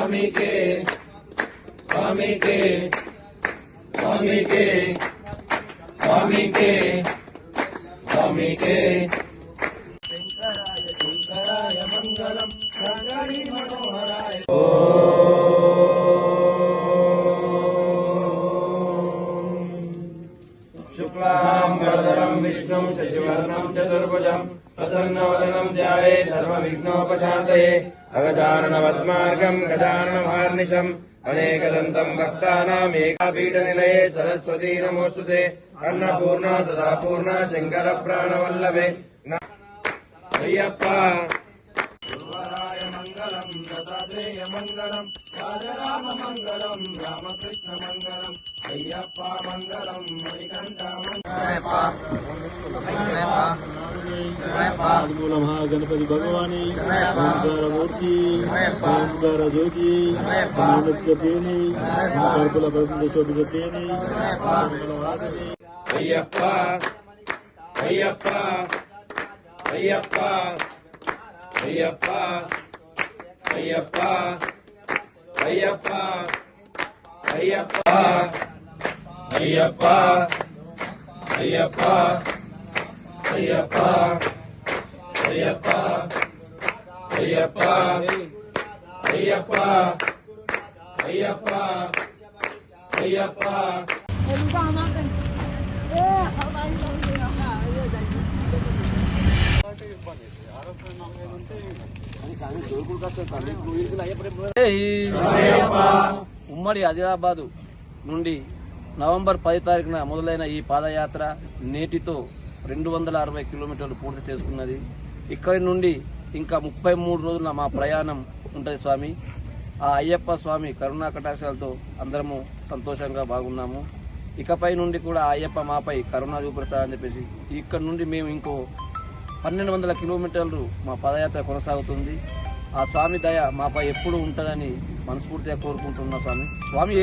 স্বামীকে স্বামীকে স্বামীকে স্বামীকে স্বামীকে शुक्लां गरधरं विष्णुं शशिवर्णं चतुर्भुजं प्रसन्नवदनं ध्याये सर्वविघ्नोपशान्तये अगजाननवद्मार्गं गजाननमहार्निशम् अनेकदन्तं भक्तानाम् एकापीठनिलये सरस्वती नमोऽस्तुते अन्नपूर्णा सदा पूर्णा शङ्करप्राणवल्लभे अय्यप्पा అయ్యప్ప మంగళం మణికంఠ ఆదిమూల మహాగణపతి భగవాని ఓంకార మూర్తి ఓంకార జ్యోతి తేని కర్పుల ప్రసిద్ధ శోభిత తేని అయ్యప్ప అయ్యప్ప అయ్యప్ప అయ్యప్ప అయ్యప్ప అయ్యప్ప అయ్యప్ప అయ్యప్ప అయ్యప్ప అయ్యప్ప అయ్యప్ప అయ్యప్ప అయ్యప్ప అయ్యప్ప అయ్యప్ప ఉమ్మడి ఆదిలాబాదు నుండి నవంబర్ పది తారీఖున మొదలైన ఈ పాదయాత్ర నేటితో రెండు వందల అరవై కిలోమీటర్లు పూర్తి చేసుకున్నది. ఇక్కడి నుండి ఇంకా ముప్పై మూడు రోజుల మా ప్రయాణం ఉంటుంది స్వామి. ఆ అయ్యప్ప స్వామి కరుణా కటాక్షాలతో అందరము సంతోషంగా బాగున్నాము. ఇకపై నుండి కూడా ఆ అయ్యప్ప మాపై కరుణా చూపెడతారని చెప్పేసి ఇక్కడ నుండి మేము ఇంకో పన్నెండు వందల కిలోమీటర్లు మా పదయాత్ర కొనసాగుతుంది. ఆ స్వామి దయ మాపై ఎప్పుడు ఉంటుందని మనస్ఫూర్తిగా కోరుకుంటున్నా స్వామి. స్వామి.